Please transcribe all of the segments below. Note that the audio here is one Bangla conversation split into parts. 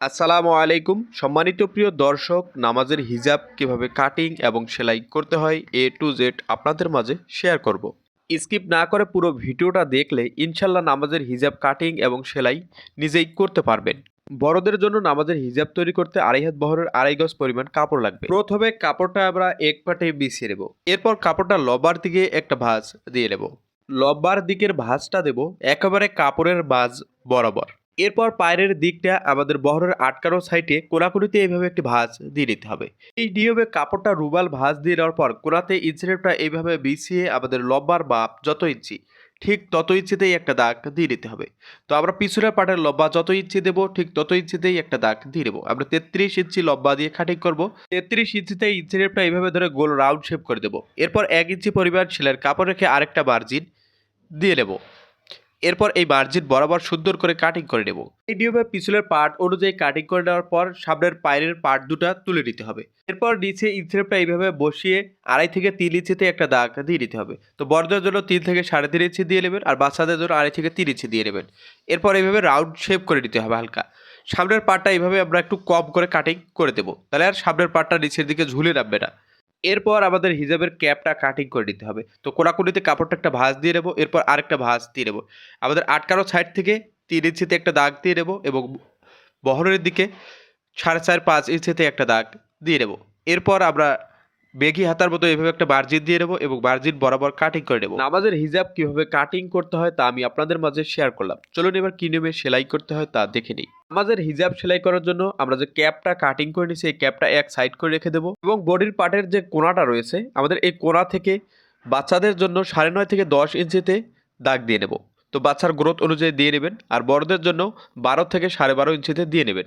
আসসালামু আলাইকুম। সম্মানিত প্রিয় দর্শক, নামাজের হিজাব কীভাবে কাটিং এবং সেলাই করতে হয় এ টু জেড আপনাদের মাঝে শেয়ার করব। স্কিপ না করে পুরো ভিডিওটা দেখলে ইনশাল্লাহ নামাজের হিজাব কাটিং এবং সেলাই নিজেই করতে পারবেন। বড়দের জন্য নামাজের হিজাব তৈরি করতে আড়াই হাত বহরের আড়াই গজ পরিমাণ কাপড় লাগবে। প্রথমে কাপড়টা আমরা এক পাটে বিছিয়ে নেব। এরপর কাপড়টা লবার দিকে একটা ভাঁজ দিয়ে নেব। লব্বার দিকের ভাঁজটা দেব একেবারে কাপড়ের ভাঁজ বরাবর। এরপর পায়ের দিকটা আমাদের বহরের আটকানো সাইডে কোনাকুনিতে এইভাবে একটি ভাঁজ দিয়ে নিতে হবে। এই নিয়মে কাপড়টা রুবাল ভাঁজ দিয়ে দেওয়ার পর কোনাতে ইঞ্চিনেপটা এইভাবে বিছিয়ে আমাদের লম্বার বাপ যত ইঞ্চি, ঠিক তত ইঞ্চিতেই একটা দাগ দিয়ে নিতে হবে। তো আমরা পিছনের পাটের লম্বা যত ইঞ্চি দেবো, ঠিক তত ইঞ্চিতেই একটা দাগ দিয়ে দেবো আমরা তেত্রিশ ইঞ্চি লম্বা দিয়ে খাটিং করব। তেত্রিশ ইঞ্চিতে ইঞ্চিনেপটা এইভাবে ধরে গোল রাউন্ড শেপ করে দেবো। এরপর এক ইঞ্চি পরিমাণ সেলের কাপড় রেখে আরেকটা মার্জিন দিয়ে নেব। এরপর এই মার্জিন বরাবর সুন্দর করে কাটিং করে নেব। এই নিয়মে পিছনের পার্ট অনুযায়ী কাটিং করে নেওয়ার পর সামনের পায়ের পার্ট দুটা তুলে নিতে হবে। এরপর নিচে ইঞ্চিনেপটা এইভাবে বসিয়ে আড়াই থেকে তিন ইঞ্চিতে একটা দাগ দিয়ে নিতে হবে। তো বড়দের জন্য তিন থেকে সাড়ে তিন ইঞ্চি দিয়ে নেবেন আর বাচ্চাদের জন্য আড়াই থেকে তিন ইঞ্চি দিয়ে নেবেন। এরপর এইভাবে রাউন্ড শেপ করে নিতে হবে হালকা। সামনের পার্টটা এইভাবে আমরা একটু কম করে কাটিং করে দেবো। তাহলে আর সামনের পার্টটা নিচের দিকে ঝুলে নামবে না। এরপর আমাদের হিজাবের ক্যাপটা কাটিং করে নিতে হবে। তো কোনাকুনিতে কাপড়টা একটা ভাঁজ দিয়ে নেব, এরপর আরেকটা ভাঁজ দিয়ে নেব। আমাদের আটকানো সাইড থেকে তিন ইঞ্চিতে একটা দাগ দিয়ে নেব এবং বহরের দিকে সাড়ে চার পাঁচ ইঞ্চিতে একটা দাগ দিয়ে নেব। এরপর আমরা বেগি হাতার মতো এভাবে একটা মার্জিন দিয়ে নেব এবং মার্জিন বরাবর কাটিং করে নেব। নামাজের হিজাব কীভাবে কাটিং করতে হয় তা আমি আপনাদের মাঝে শেয়ার করলাম। চলুন এবার কি নিয়মে সেলাই করতে হয় তা দেখে নিই। আমাদের হিজাব সেলাই করার জন্য আমরা যে ক্যাপটা কাটিং করে নিছি এই ক্যাপটা এক সাইড করে রেখে দেবো এবং বডির পার্টের যে কোনাটা রয়েছে, আমাদের এই কোনা থেকে বাচ্চাদের জন্য সাড়ে নয় থেকে দশ ইঞ্চিতে দাগ দিয়ে নেব। তো বাচ্চার গ্রোথ অনুযায়ী দিয়ে নেবেন আর বড়দের জন্য বারো থেকে সাড়ে বারো ইঞ্চিতে দিয়ে নেবেন।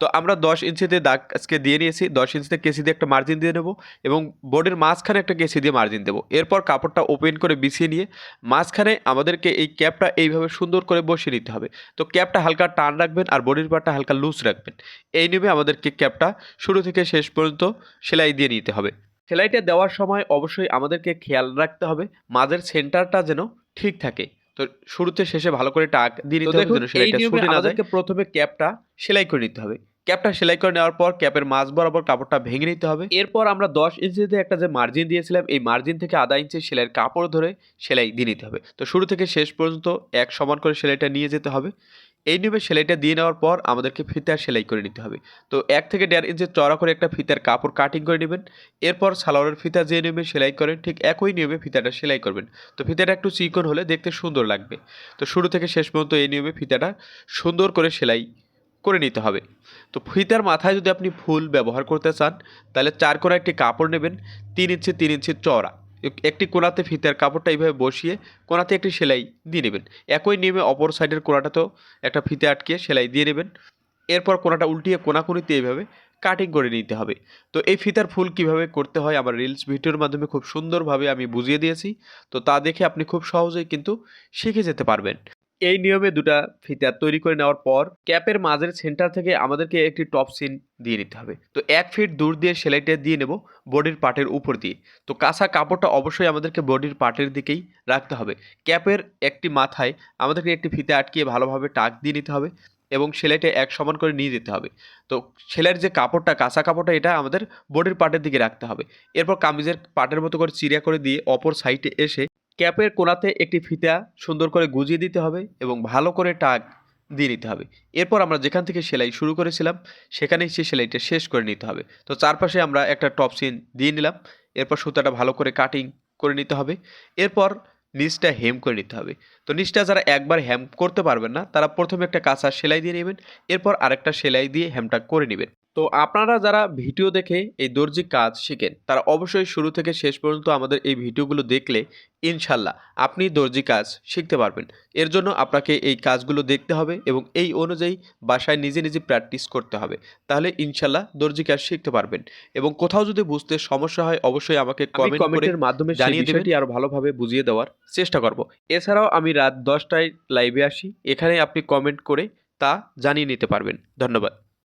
তো আমরা দশ ইঞ্চিতে দাগ আজকে দিয়ে নিয়েছি, দশ ইঞ্চিতে কেসি দিয়ে একটা মার্জিন দিয়ে নেব এবং বোর্ডের মাঝখানে একটা কেসি দিয়ে মার্জিন দেবো। এরপর কাপড়টা ওপেন করে বিছিয়ে নিয়ে মাঝখানে আমাদেরকে এই ক্যাপটা এইভাবে সুন্দর করে বসিয়ে নিতে হবে। তো ক্যাপটা হালকা টান রাখবেন আর বডির পার্টটা হালকা লুজ রাখবেন। এই নিয়মে আমাদেরকে ক্যাপটা শুরু থেকে শেষ পর্যন্ত সেলাই দিয়ে নিতে হবে। সেলাইটা দেওয়ার সময় অবশ্যই আমাদেরকে খেয়াল রাখতে হবে, মাঝের সেন্টারটা যেন ঠিক থাকে। তো শুরুতে শেষে ভালো করে টাক দিয়ে নিতে হবে সেলাইটা ছুটে না যায়। প্রথমে ক্যাপটা সেলাই করে নিতে হবে। ক্যাপটা সেলাই করে নেওয়ার পর ক্যাপের মাঝ বরাবর কাপড়টা ভেঙে নিতে হবে। এরপর আমরা দশ ইঞ্চিতে একটা যে মার্জিন দিয়েছিলাম এই মার্জিন থেকে আধা ইঞ্চি সেলাইয়ের কাপড় ধরে সেলাই দিয়ে নিতে হবে। তো শুরু থেকে শেষ পর্যন্ত এক সমান করে সেলাইটা নিয়ে যেতে হবে। এই নিয়মে সেলাইটা দিয়ে নেওয়ার পর আমাদেরকে ফিতার সেলাই করে নিতে হবে। তো এক থেকে দেড় ইঞ্চি চড়া করে একটা ফিতার কাপড় কাটিং করে নেবেন। এরপর সালোয়ারের ফিতা যে নিয়মে সেলাই করেন, ঠিক একই নিয়মে ফিতাটা সেলাই করবেন। তো ফিতাটা একটু চিকন হলে দেখতে সুন্দর লাগবে। তো শুরু থেকে শেষ পর্যন্ত এই নিয়মে ফিতাটা সুন্দর করে সেলাই করে নিতে হবে। তো ফিতার মাথায় যদি আপনি ফুল ব্যবহার করতে চান, তাহলে চার কোনা একটি কাপড় নেবেন, তিন ইঞ্চি তিন ইঞ্চি এক- একটি কোনাতে ফিতার কাপড়টা এইভাবে বসিয়ে কোনাতে একটি সেলাই দিয়ে নেবেন। একই নিয়মে অপর সাইডের কোনাটাতেও একটা ফিতে আটকে সেলাই দিয়ে নেবেন। এরপর কোনাটা উল্টিয়ে কোনাকুনিতে এইভাবে কাটিং করে নিতে হবে। তো এই ফিতার ফুল কীভাবে করতে হয় আমার রিলস ভিডিওর মাধ্যমে খুব সুন্দরভাবে আমি বুঝিয়ে দিয়েছি। তো তা দেখে আপনি খুব সহজেই কিন্তু শিখে যেতে পারবেন। এই নিয়মে দুটা ফিতা তৈরি করে নেওয়ার পর ক্যাপের মাঝের সেন্টার থেকে আমাদেরকে একটি টপ সিন দিয়ে নিতে হবে। তো এক ফিট দূর দিয়ে সেলাইটা দিয়ে নেব বডির পার্টের উপর দিয়ে। তো কাঁচা কাপড়টা অবশ্যই আমাদেরকে বডির পার্টের দিকেই রাখতে হবে। ক্যাপের একটি মাথায় আমাদেরকে একটি ফিতে আটকিয়ে ভালোভাবে টাক দিয়ে নিতে হবে এবং সেলাইটা এক সমান করে নিয়ে যেতে হবে। তো সেলাইয়ের যে কাপড়টা, কাঁচা কাপড়টা, এটা আমাদের বডির পার্টের দিকে রাখতে হবে। এরপর কামিজের পার্টের মতো করে চিরিয়া করে দিয়ে অপর সাইডে এসে ক্যাপের কোনাতে একটি ফিতা সুন্দর করে গুজিয়ে দিতে হবে এবং ভালো করে টাক দিয়ে নিতে হবে। এরপর আমরা যেখান থেকে সেলাই শুরু করেছিলাম, সেখানেই সেই সেলাইটা শেষ করে নিতে হবে। তো চারপাশে আমরা একটা টপ সিন দিয়ে নিলাম। এরপর সুতাটা ভালো করে কাটিং করে নিতে হবে। এরপর নিচটা হেম করে নিতে হবে। তো নিচটা যারা একবার হেম করতে পারবেন না, তারা প্রথমে একটা কাঁচা সেলাই দিয়ে নেবেন। এরপর আরেকটা সেলাই দিয়ে হেমটা করে নেবেন। তো আপনারা যারা ভিডিও দেখে এই দর্জি কাজ শিখেন তারা অবশ্যই শুরু থেকে শেষ পর্যন্ত আমাদের এই ভিডিওগুলো দেখলে ইনশাল্লাহ আপনি দর্জি কাজ শিখতে পারবেন। এর জন্য আপনাকে এই কাজগুলো দেখতে হবে এবং এই অনুযায়ী বাসায় নিজে নিজে প্র্যাকটিস করতে হবে। তাহলে ইনশাল্লাহ দর্জি কাজ শিখতে পারবেন। এবং কোথাও যদি বুঝতে সমস্যা হয় অবশ্যই আমাকে কমেন্ট কমেন্টের মাধ্যমে জানিয়ে দেবেন। আরও ভালোভাবে বুঝিয়ে দেওয়ার চেষ্টা করব। এছাড়াও আমি রাত দশটায় লাইভে আসি। এখানে আপনি কমেন্ট করে তা জানিয়ে নিতে পারবেন। ধন্যবাদ।